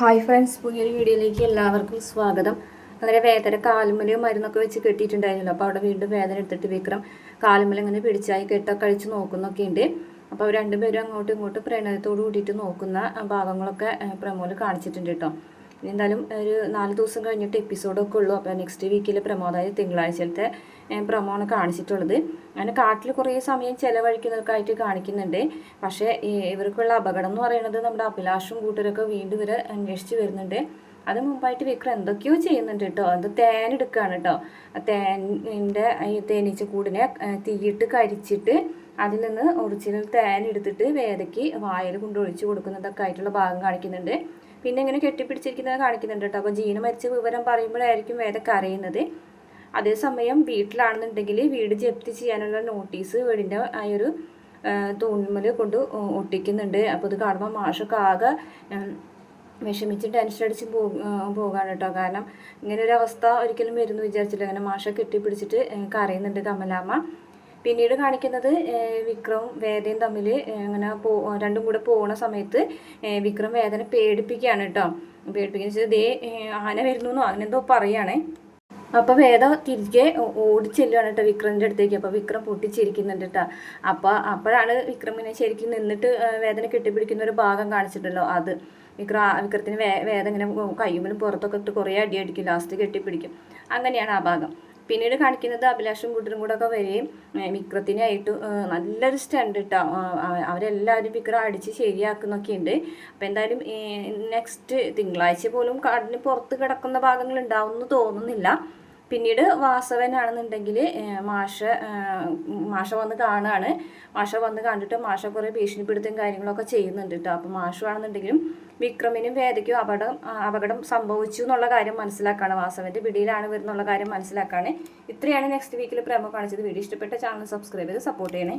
Hi friends പുതിയൊരു വീഡിയോയിലേക്ക് എല്ലാവർക്കും സ്വാഗതം. അങ്ങനെ വേദന കാലുമലയും മരുന്നൊക്കെ വെച്ച് കെട്ടിയിട്ടുണ്ടായിരുന്നല്ലോ. അപ്പോൾ അവിടെ വീണ്ടും വേദന എടുത്തിട്ട് വിക്രം കാലുമല ഇങ്ങനെ പിടിച്ചായി കെട്ടൊക്കെ കഴിച്ച് നോക്കുന്നൊക്കെ ഉണ്ട് അപ്പോൾ രണ്ടുപേരും അങ്ങോട്ടും ഇങ്ങോട്ടും പ്രണയത്തോട് കൂടിയിട്ട് നോക്കുന്ന ഭാഗങ്ങളൊക്കെ പ്രമോൽ കാണിച്ചിട്ടുണ്ട് കേട്ടോ ഇനി എന്തായാലും ഒരു നാല് ദിവസം കഴിഞ്ഞിട്ട് എപ്പിസോഡൊക്കെ ഉള്ളൂ. അപ്പോൾ നെക്സ്റ്റ് വീക്കിൽ പ്രമോ അതായത് തിങ്കളാഴ്ചത്തെ പ്രമോണ് കാണിച്ചിട്ടുള്ളത്. അങ്ങനെ കാട്ടിൽ കുറേ സമയം ചിലവഴിക്കുന്നവർക്കായിട്ട് കാണിക്കുന്നുണ്ട്. പക്ഷേ ഇവർക്കുള്ള അപകടം എന്ന് പറയുന്നത് നമ്മുടെ അഭിലാഷും കൂട്ടരൊക്കെ വീണ്ടും ഇവരെ അന്വേഷിച്ച് വരുന്നുണ്ട്. അത് മുമ്പായിട്ട് വിക്രം എന്തൊക്കെയോ ചെയ്യുന്നുണ്ട് കേട്ടോ. അത് തേൻ എടുക്കുകയാണ് കേട്ടോ. തേനിന്റെ ഈ തേനീച്ച കൂടിനെ തീയിട്ട് കരിച്ചിട്ട് അതിൽ നിന്ന് ഒറിജിനൽ തേൻ എടുത്തിട്ട് വേദയ്ക്ക് വായിൽ കൊണ്ടൊഴിച്ച് കൊടുക്കുന്നതൊക്കെ ആയിട്ടുള്ള ഭാഗം കാണിക്കുന്നുണ്ട്. പിന്നെ ഇങ്ങനെ കെട്ടിപ്പിടിച്ചിരിക്കുന്നത് കാണിക്കുന്നുണ്ട് കേട്ടോ. അപ്പോൾ ജീന മരിച്ച വിവരം പറയുമ്പോഴായിരിക്കും വേദ അറിയുന്നത് അതേസമയം വീട്ടിലാണെന്നുണ്ടെങ്കിൽ വീട് ജപ്തി ചെയ്യാനുള്ള നോട്ടീസ് വീടിന്റെ ആ ഒരു തൂണിമൽ കൊണ്ട് ഒട്ടിക്കുന്നുണ്ട്. അപ്പോൾ ഇത് കാണുമ്പോൾ മാഷൊക്കെ ആകെ വിഷമിച്ച് ടെൻഷൻ അടിച്ച് പോകാണ് കേട്ടോ. കാരണം ഇങ്ങനെ ഒരു അവസ്ഥ ഒരിക്കലും വരുന്നു വിചാരിച്ചില്ല. അങ്ങനെ മാഷ കെട്ടിപ്പിടിച്ചിട്ട് കരയുന്നുണ്ട് കമലാമ്മ. പിന്നീട് കാണിക്കുന്നത് വിക്രമും വേദയും തമ്മിൽ അങ്ങനെ പോ രണ്ടും കൂടെ പോകുന്ന സമയത്ത് വിക്രം വേദന പേടിപ്പിക്കുകയാണ് കേട്ടോ. പേടിപ്പിക്കുന്ന വെച്ചാൽ ദേ ആന വരുന്നു അങ്ങനെ എന്തോ പറയുകയാണേ അപ്പോൾ വേദ തിരികെ ഓടിച്ചെല്ലുകയാണ് കേട്ടോ വിക്രമിന്റെ അടുത്തേക്ക്. അപ്പോൾ വിക്രം പൊട്ടിച്ചിരിക്കുന്നുണ്ട് കേട്ടോ. അപ്പോൾ അപ്പോഴാണ് വിക്രമിനെ ശരിക്കും നിന്നിട്ട് വേദന കെട്ടിപ്പിടിക്കുന്ന ഒരു ഭാഗം കാണിച്ചിട്ടല്ലോ അത്. വിക്രം വിക്രത്തിന് വേ വേദന ഇങ്ങനെ കയ്യുമ്പോഴും പുറത്തൊക്കെ ഇട്ട് കുറേ അടി അടിക്കും. ലാസ്റ്റ് കെട്ടിപ്പിടിക്കും. അങ്ങനെയാണ് ആ ഭാഗം. പിന്നീട് കാണിക്കുന്നത് അഭിലാഷും കൂട്ടരും കൂടെ ഒക്കെ വരികയും വിക്രത്തിനെ വിക്രത്തിനായിട്ട് നല്ലൊരു സ്റ്റണ്ട് ഇട്ടാ അവരെല്ലാവരും വിക്രം അടിച്ച് ശരിയാക്കുന്നൊക്കെ ഉണ്ട് അപ്പോൾ എന്തായാലും നെക്സ്റ്റ് തിങ്കളാഴ്ച പോലും കാടിന് പുറത്ത് കിടക്കുന്ന ഭാഗങ്ങൾ ഉണ്ടാവും എന്ന് തോന്നുന്നില്ല. പിന്നീട് വാസവനാണെന്നുണ്ടെങ്കിൽ മാഷ മാഷ വന്ന് കാണുകയാണ് മാഷ വന്ന് കണ്ടിട്ട് മാഷ കുറേ ഭീഷണിപ്പെടുത്തും കാര്യങ്ങളൊക്കെ ചെയ്യുന്നുണ്ട് കേട്ടോ അപ്പോൾ മാഷുവാണെന്നുണ്ടെങ്കിലും വിക്രമിനും വേദയ്ക്കും അപകടം അപകടം സംഭവിച്ചു എന്നുള്ള കാര്യം മനസ്സിലാക്കാണ്. വാസവന്റെ പിടിയിലാണ് വരുന്നുള്ള കാര്യം മനസ്സിലാക്കാണ്. ഇത്രയാണ് നെക്സ്റ്റ് വീക്കിൽ പ്രേമ കാണിച്ചത്. വീഡിയോ ഇഷ്ടപ്പെട്ട ചാനൽ സബ്സ്ക്രൈബ് ചെയ്ത് സപ്പോർട്ട് ചെയ്യണേ.